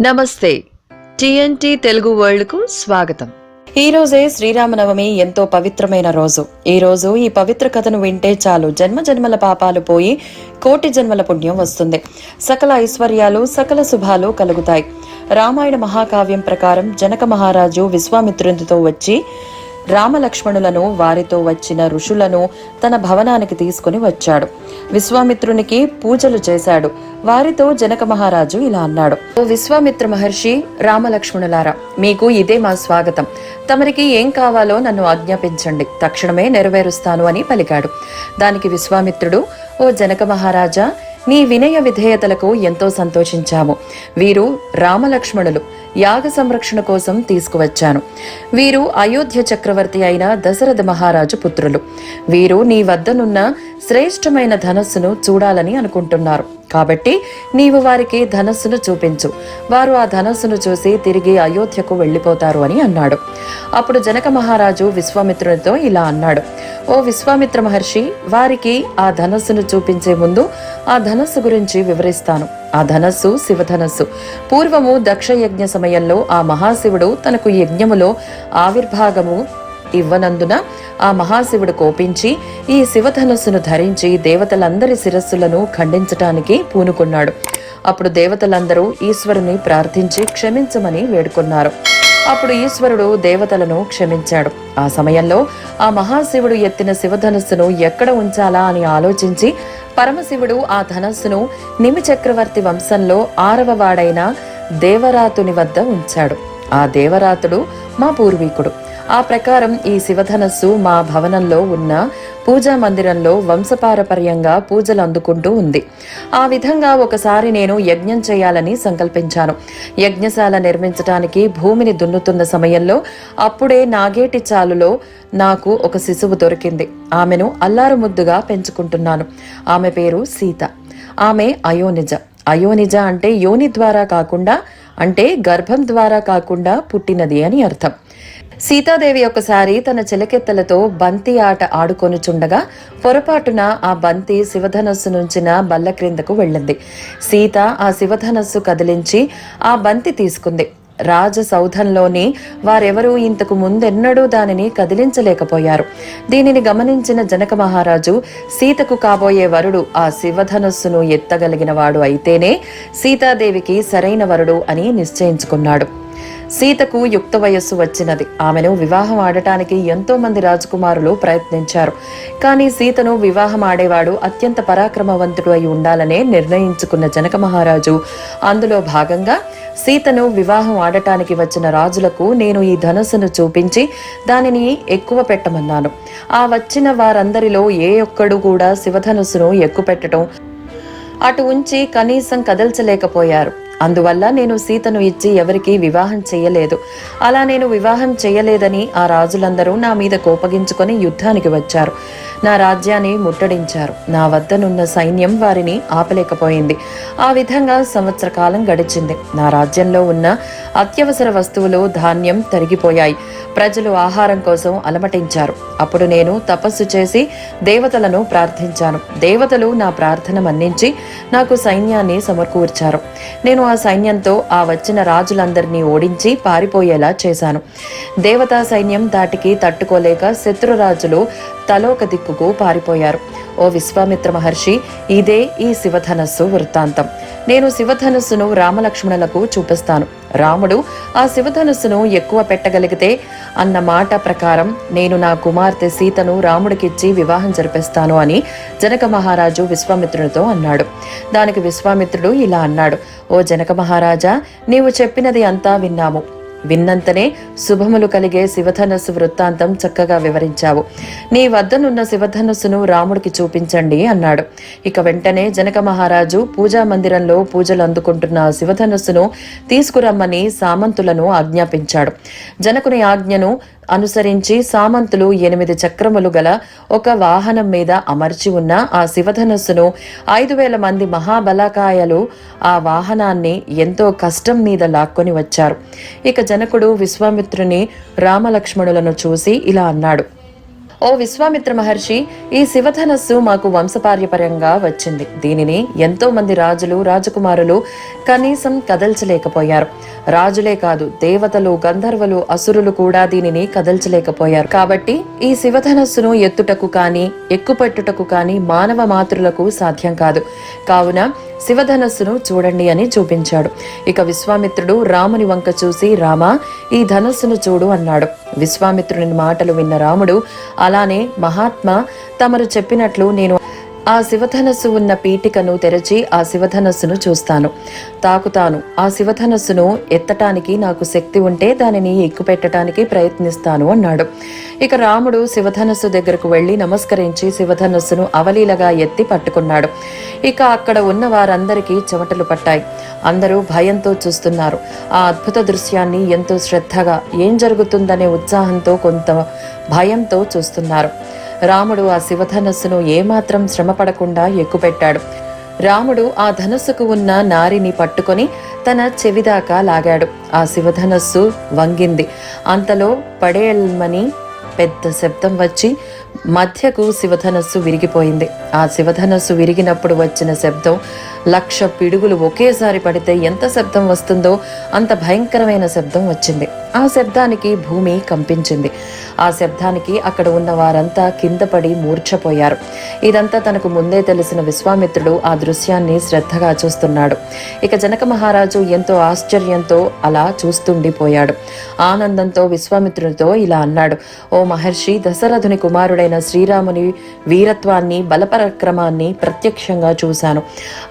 నమస్తే. టిఎన్టి తెలుగు వరల్డ్కు స్వాగతం. ఈ రోజే శ్రీరామనవమి ఎంతో పవిత్రమైన రోజు. ఈ రోజు ఈ పవిత్ర కథను వింటే చాలు. జన్మ జన్మల పాపాలు పోయి కోటి జన్మల పుణ్యం వస్తుంది. సకల ఐశ్వర్యాలు సకల శుభాలు కలుగుతాయి. రామాయణ మహాకావ్యం ప్రకారం జనక మహారాజు విశ్వామిత్రునితో వచ్చి రామలక్ష్మణులను వారితో వచ్చిన ఋషులను తన భవనానికి తీసుకుని వచ్చాడు. విశ్వామిత్రునికి పూజలు చేశాడు. వారితో జనక మహారాజు ఇలా అన్నాడు. ఓ విశ్వామిత్ర మహర్షి రామలక్ష్మణులారా మీకు ఇదే మా స్వాగతం. తమరికి ఏం కావాలో నన్ను ఆజ్ఞాపించండి. తక్షణమే నెరవేరుస్తాను అని పలికాడు. దానికి విశ్వామిత్రుడు ఓ జనక మహారాజా నీ వినయ విధేయతలకు ఎంతో సంతోషించాము. వీరు రామలక్ష్మణులు. యాగ సంరక్షణ కోసం తీసుకువచ్చాను. వీరు అయోధ్య చక్రవర్తి అయిన దశరథ మహారాజు పుత్రులు. వీరు నీ వద్దనున్న శ్రేష్టమైన ధనస్సును చూడాలని అనుకుంటున్నారు. కాబట్టి నీవు వారికి ధనస్సును చూపించు. వారు ఆ ధనస్సును చూసి తిరిగి అయోధ్యకు వెళ్ళిపోతారు అని అన్నాడు. అప్పుడు జనక మహారాజు విశ్వామిత్రునితో ఇలా అన్నాడు. ఓ విశ్వామిత్ర మహర్షి వారికి ఆ ధనస్సును చూపించే ముందు ఆ ధనస్సు గురించి వివరిస్తాను. ఆ ధనస్సు శివధనస్సు. పూర్వము దక్షయజ్ఞ సమయంలో ఆ మహాశివుడు తనకు యజ్ఞములో ఆవిర్భాగము ఇవ్వనందున ఆ మహాశివుడు కోపించి ఈ శివధనస్సును ధరించి దేవతలందరి శిరస్సులను ఖండించటానికి పూనుకున్నాడు. అప్పుడు దేవతలందరూ ఈశ్వరుని ప్రార్థించి క్షమించమని వేడుకున్నారు. అప్పుడు ఈశ్వరుడు దేవతలను క్షమించాడు. ఆ సమయంలో ఆ మహాశివుడు ఎత్తిన శివధనస్సును ఎక్కడ ఉంచాలా అని ఆలోచించి పరమశివుడు ఆ ధనస్సును నిమి చక్రవర్తి వంశంలో ఆరవ వాడైన దేవరాతుని వద్ద ఉంచాడు. ఆ దేవరాతుడు మా పూర్వీకుడు. ఆ ప్రకారం ఈ శివధనస్సు మా భవనంలో ఉన్న పూజా మందిరంలో వంశపారపర్యంగా పూజలు అందుకుంటూ ఉంది. ఆ విధంగా ఒకసారి నేను యజ్ఞం చేయాలని సంకల్పించాను. యజ్ఞశాల నిర్మించడానికి భూమిని దున్నుతున్న సమయంలో అప్పుడే నాగేటి చాలులో నాకు ఒక శిశువు దొరికింది. ఆమెను అల్లారు ముద్దుగా పెంచుకుంటున్నాను. ఆమె పేరు సీత. ఆమె అయోనిజ. అయోనిజ అంటే యోని ద్వారా కాకుండా అంటే గర్భం ద్వారా కాకుండా పుట్టినది అని అర్థం. సీతాదేవి ఒకసారి తన చిలకెత్తలతో బంతి ఆట ఆడుకొనుచుండగా పొరపాటున ఆ బంతి శివధనస్సు నుంచిన బల్ల క్రిందకు వెళ్ళింది. సీత ఆ శివధనస్సు కదిలించి ఆ బంతి తీసుకుంది. రాజ సౌధంలోని వారెవరూ ఇంతకు ముందెన్నడూ దానిని కదిలించలేకపోయారు. దీనిని గమనించిన జనక మహారాజు సీతకు కాబోయే వరుడు ఆ శివధనస్సును ఎత్తగలిగిన వాడు అయితేనే సీతాదేవికి సరైన వరుడు అని నిశ్చయించుకున్నాడు. సీతకు యుక్త వయస్సు వచ్చినది. ఆమెను వివాహం ఆడటానికి ఎంతో మంది రాజకుమారులు ప్రయత్నించారు. కానీ సీతను వివాహం ఆడేవాడు అత్యంత పరాక్రమవంతుడు అయి ఉండాలనే నిర్ణయించుకున్న జనక మహారాజు అందులో భాగంగా సీతను వివాహం ఆడటానికి వచ్చిన రాజులకు నేను ఈ ధనస్సును చూపించి దానిని ఎక్కువ పెట్టమన్నాను. ఆ వచ్చిన వారందరిలో ఏ ఒక్కడు కూడా శివధనుస్సును ఎక్కుపెట్టడం అటు ఉంచి కనీసం కదల్చలేకపోయారు. అందువల్ల నేను సీతను ఇచ్చి ఎవరికీ వివాహం చేయలేదు. అలా నేను వివాహం చేయలేదని ఆ రాజులందరూ నా మీద కోపగించుకొని యుద్ధానికి వచ్చారు. నా రాజ్యాన్ని ముట్టడించారు. నా వద్దనున్న సైన్యం వారిని ఆపలేకపోయింది. ఆ విధంగా సంవత్సర కాలం గడిచింది. నా రాజ్యంలో ఉన్న అత్యవసర వస్తువులు ధాన్యం తరిగిపోయాయి. ప్రజలు ఆహారం కోసం అలమటించారు. అప్పుడు నేను తపస్సు చేసి దేవతలను ప్రార్థించాను. దేవతలు నా ప్రార్థన మన్నించి నాకు సైన్యాన్ని సమకూర్చారు. నేను ఆ సైన్యంతో ఆ వచ్చిన రాజులందరినీ ఓడించి పారిపోయేలా చేశాను. దేవతా సైన్యం దాటికి తట్టుకోలేక శత్రురాజులు తలోక దిక్కుకు పారిపోయారు. ఓ విశ్వామిత్ర మహర్షి ఇదే ఈ శివధనస్సు వృత్తాంతం. నేను శివధనుస్సును రామలక్ష్మణులకు చూపిస్తాను. రాముడు ఆ శివధనుస్సును ఎక్కువ పెట్టగలిగితే అన్న మాట ప్రకారం నేను నా కుమార్తె సీతను రాముడికిచ్చి వివాహం జరిపిస్తాను అని జనక మహారాజు విశ్వామిత్రునితో అన్నాడు. దానికి విశ్వామిత్రుడు ఇలా అన్నాడు. ఓ జనక మహారాజా నీవు చెప్పినది అంతా విన్నాము. విన్నంతనే శుభములు కలిగే శివధనస్సు వృత్తాంతం చక్కగా వివరించావు. నీ వద్దనున్న శివధనస్సును రాముడికి చూపించండి అన్నాడు. ఇక వెంటనే జనక మహారాజు పూజా మందిరంలో పూజలు అందుకుంటున్న శివధనస్సును తీసుకురమ్మని సామంతులను ఆజ్ఞాపించాడు. జనకుని ఆజ్ఞను అనుసరించి సామంతులు ఎనిమిది చక్రములు గల ఒక వాహనం మీద అమర్చి ఉన్న ఆ శివధనస్సును ఐదు వేల మంది మహాబలకాయలు ఆ వాహనాన్ని ఎంతో కష్టం మీద లాక్కొని వచ్చారు. ఇక జనకుడు విశ్వామిత్రుని రామలక్ష్మణులను చూసి ఇలా అన్నాడు. ఓ విశ్వామిత్ర మహర్షి ఈ శివధనస్సు మాకు వంశపార్యపర్యంగా వచ్చింది. దీనిని ఎంతో మంది రాజులు రాజకుమారులు కనీసం కదల్చలేకపోయారు. రాజులే కాదు దేవతలు గంధర్వులు అసురులు కూడా దీనిని కదల్చలేకపోయారు. కాబట్టి ఈ శివధనస్సును ఎత్తుటకు కానీ ఎక్కుపెట్టుటకు కానీ మానవ మాతృలకు సాధ్యం కాదు. కావున శివధనస్సును చూడండి అని చూపించాడు. ఇక విశ్వామిత్రుడు రాముని వంక చూసి రామా ఈ ధనస్సును చూడు అన్నాడు. విశ్వామిత్రుని మాటలు విన్న రాముడు అలానే మహాత్మ తమరు చెప్పినట్లు నేను ఆ శివధనస్సు ఉన్న పీఠికను తెరచి ఆ శివధనస్సును చూస్తాను. తాకుతాను ఆ శివధనస్సును ఎత్తటానికి నాకు శక్తి ఉంటే దానిని ఎక్కుపెట్టడానికి ప్రయత్నిస్తాను అన్నాడు. ఇక రాముడు శివధనస్సు దగ్గరకు వెళ్ళి నమస్కరించి శివధనస్సును అవలీలగా ఎత్తి పట్టుకున్నాడు. ఇక అక్కడ ఉన్న వారందరికీ చెమటలు పట్టాయి. అందరూ భయంతో చూస్తున్నారు. ఆ అద్భుత దృశ్యాన్ని ఎంతో శ్రద్ధగా ఏం జరుగుతుందనే ఉత్సాహంతో కొంత భయంతో చూస్తున్నారు. రాముడు ఆ శివధనస్సును ఏమాత్రం శ్రమపడకుండా ఎక్కుపెట్టాడు. రాముడు ఆ ధనస్సుకు ఉన్న నారిని పట్టుకొని తన చెవిదాకా లాగాడు. ఆ శివధనస్సు వంగింది. అంతలో పడేల్మని పెద్ద శబ్దం వచ్చి మధ్యకు శివధనస్సు విరిగిపోయింది. ఆ శివధనస్సు విరిగినప్పుడు వచ్చిన శబ్దం లక్ష పిడుగులు ఒకేసారి పడితే ఎంత శబ్దం వస్తుందో అంత భయంకరమైన శబ్దం వచ్చింది. ఆ శబ్దానికి భూమి కంపించింది. ఆ శబ్దానికి అక్కడ ఉన్న వారంతా కింద పడి మూర్ఛపోయారు. ఇదంతా తనకు ముందే తెలిసిన విశ్వామిత్రుడు ఆ దృశ్యాన్ని శ్రద్ధగా చూస్తున్నాడు. ఇక జనక మహారాజు ఎంతో ఆశ్చర్యంతో అలా చూస్తుండిపోయాడు. ఆనందంతో విశ్వామిత్రుడితో ఇలా అన్నాడు ఓ మహర్షి దశరథుని కుమారుడైన శ్రీరాముని వీరత్వాన్ని బలపరక్రమాన్ని ప్రత్యక్షంగా చూశాను.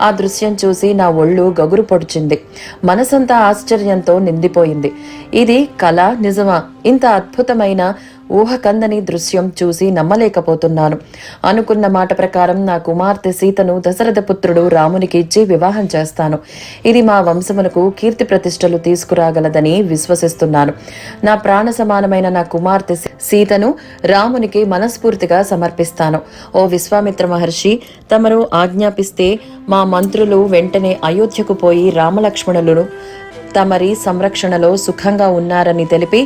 ఆ దృశ్యం చూసి నా ఒళ్ళు గగురు పొడిచింది. మనసంతా ఆశ్చర్యంతో నిందిపోయింది ఇది కళ నిజమా? ఇంత అద్భుతమైన ఊహకందని దృశ్యం చూసి నమ్మలేకపోతున్నాను. అనుకున్న మాట ప్రకారం నా కుమార్తె సీతను దశరథ పుత్రుడు రామునికి ఇచ్చి వివాహం చేస్తాను. ఇది మా వంశమునకు కీర్తి ప్రతిష్టలు తీసుకురాగలదని విశ్వసిస్తున్నాను. నా ప్రాణ సమానమైన నా కుమార్తె సీతను రామునికి మనస్ఫూర్తిగా సమర్పిస్తాను. ఓ విశ్వామిత్ర మహర్షి తమరు ఆజ్ఞాపిస్తే మా మంత్రులు వెంటనే అయోధ్యకు పోయి రామలక్ష్మణులను తమరి సంరక్షణలో సుఖంగా ఉన్నారని తెలిపి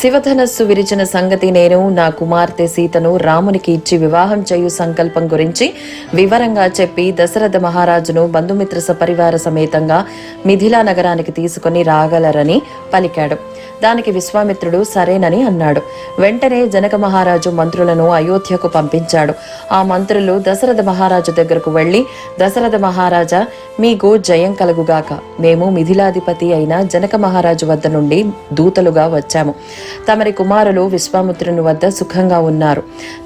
శివధనస్సు విరిచిన సంగతి నేను నా కుమార్తె సీతను రామునికి ఇచ్చి వివాహం చేయు సంకల్పం గురించి వివరంగా చెప్పి దశరథ మహారాజును బంధుమిత్ర సపరివార సమేతంగా మిథిలా నగరానికి తీసుకుని రాగలరని పలికాడు. దానికి విశ్వామిత్రుడు సరేనని అన్నాడు. వెంటనే జనక మహారాజు మంత్రులను అయోధ్యకు పంపించాడు. ఆ మంత్రులు దశరథ మహారాజు దగ్గరకు వెళ్ళి దశరథ మహారాజా మీకు జయం కలుగుగాక. మేము మిథిలాధిపతి అయిన జనక మహారాజు వద్ద నుండి దూతలుగా వచ్చాము. తమరి కుమారులు విశ్వామిత్రుని వద్ద సుఖంగా ఉన్నారు.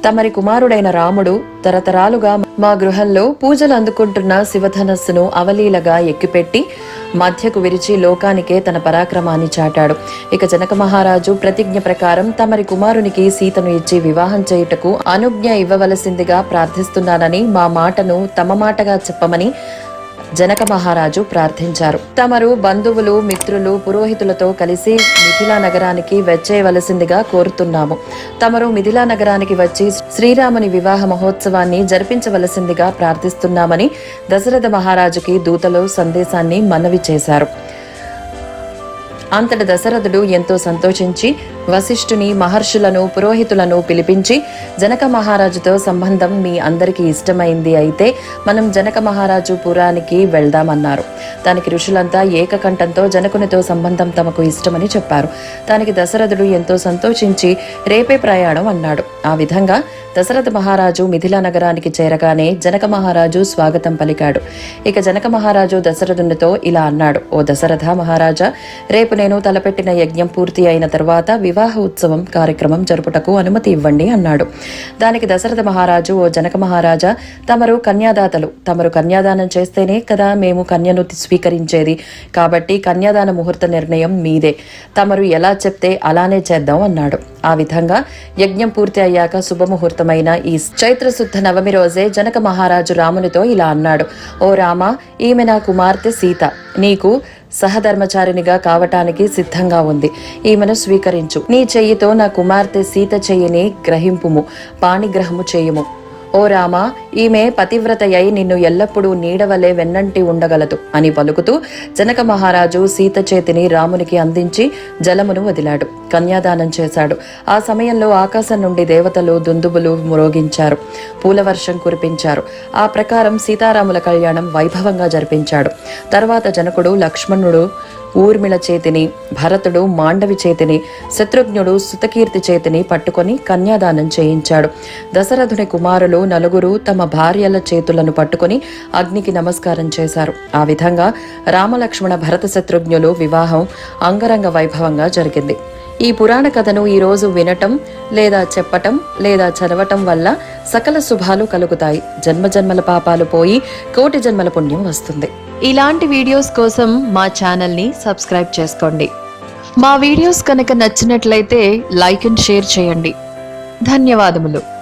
తమరి కుమారుడైన రాముడు తరతరాలుగా మా గృహంలో పూజలు అందుకుంటున్న శివధనస్సును అవలీలగా ఎక్కిపెట్టి మధ్యకు విరిచి లోకానికే తన పరాక్రమాన్ని చాటాడు. ఇక జనక మహారాజు ప్రతిజ్ఞ ప్రకారం తమరి కుమారునికి సీతను ఇచ్చి వివాహం చేయుటకు అనుజ్ఞ ఇవ్వవలసిందిగా ప్రార్థిస్తున్నానని మా మాటను తమ మాటగా చెప్పమని జనక మహారాజు ప్రార్థించారు. తమరు బంధువులు మిత్రులు పురోహితులతో కలిసి మిథిలా నగరానికి వచ్చేయవలసిందిగా కోరుతున్నాము. తమరు మిథిలా నగరానికి వచ్చి శ్రీరాముని వివాహ మహోత్సవాన్ని జరిపించవలసిందిగా ప్రార్థిస్తున్నామని దశరథ మహారాజుకి దూతలు సందేశాన్ని మనవి చేశారు. అంతట దశరథుడు ఎంతో సంతోషించి వశిష్ఠుని మహర్షులను పురోహితులను పిలిపించి జనక మహారాజుతో సంబంధం మీ అందరికీ ఇష్టమైంది అయితే మనం జనక మహారాజు పురానికి వెళ్దామన్నారు. దానికి ఋషులంతా ఏకకంఠంతో జనకునితో సంబంధం తమకు ఇష్టమని చెప్పారు. దానికి దశరథుడు ఎంతో సంతోషించి రేపే ప్రయాణం అన్నాడు. ఆ విధంగా దశరథ మహారాజు మిథిలా నగరానికి చేరగానే జనక మహారాజు స్వాగతం పలికాడు. ఇక జనక మహారాజు దశరథునితో ఇలా అన్నాడు ఓ దశరథ మహారాజా రేపు నేను తలపెట్టిన యజ్ఞం పూర్తి అయిన తర్వాత వివాహ ఉత్సవం కార్యక్రమం జరుపుటకు అనుమతి ఇవ్వండి అన్నాడు. దానికి దశరథ మహారాజు ఓ జనక మహారాజా తమరు కన్యాదాతలు. తమరు కన్యాదానం చేస్తేనే కదా మేము కన్యను స్వీకరించేది. కాబట్టి కన్యాదాన ముహూర్త నిర్ణయం మీదే. తమరు ఎలా చెప్తే అలానే చేద్దాం అన్నాడు. ఆ విధంగా యజ్ఞం పూర్తి అయ్యాక శుభముహూర్తమైన ఈ చైత్రశుద్ధ నవమి రోజే జనక మహారాజు రామునితో ఇలా అన్నాడు. ఓ రామ ఈమె నా కుమార్తె సీత. నీకు సహధర్మచారినిగా కావటానికి సిద్ధంగా ఉంది. ఈమెను స్వీకరించు. నీ చెయ్యితో నా కుమార్తె సీత చెయ్యిని గ్రహింపుము. పాణిగ్రహము చేయుము. ఓ రామ ఈమె పతివ్రతయై నిన్ను ఎల్లప్పుడూ నీడవలే వెన్నంటి ఉండగలదు అని పలుకుతూ జనక మహారాజు సీత చేతిని రామునికి అందించి జలమును వదిలాడు కన్యాదానం చేశాడు. ఆ సమయంలో ఆకాశం నుండి దేవతలు దుందుబులు మ్రోగించారు పూలవర్షం కురిపించారు. ఆ ప్రకారం సీతారాముల కళ్యాణం వైభవంగా జరిపించాడు. తర్వాత జనకుడు లక్ష్మణుడు ఊర్మిళ చేతిని భరతుడు మాండవి చేతిని శత్రుఘ్నుడు సుతకీర్తి చేతిని పట్టుకొని కన్యాదానం చేయించాడు. దశరథుని కుమారులు నలుగురు తమ భార్యల చేతులను పట్టుకొని అగ్నికి నమస్కారం చేశారు. ఆ విధంగా రామలక్ష్మణ భరత శత్రుఘ్నులు వివాహం అంగరంగ వైభవంగా జరిగింది. ఈ పురాణ కథను ఈరోజు వినటం లేదా చెప్పటం లేదా చదవటం వల్ల సకల శుభాలు కలుగుతాయి. జన్మజన్మల పాపాలు పోయి కోటి జన్మల పుణ్యం వస్తుంది. ఇలాంటి వీడియోస్ కోసం మా ఛానల్ని సబ్స్క్రైబ్ చేసుకోండి. మా వీడియోస్ కనుక నచ్చినట్లయితే లైక్ అండ్ షేర్ చేయండి. ధన్యవాదములు.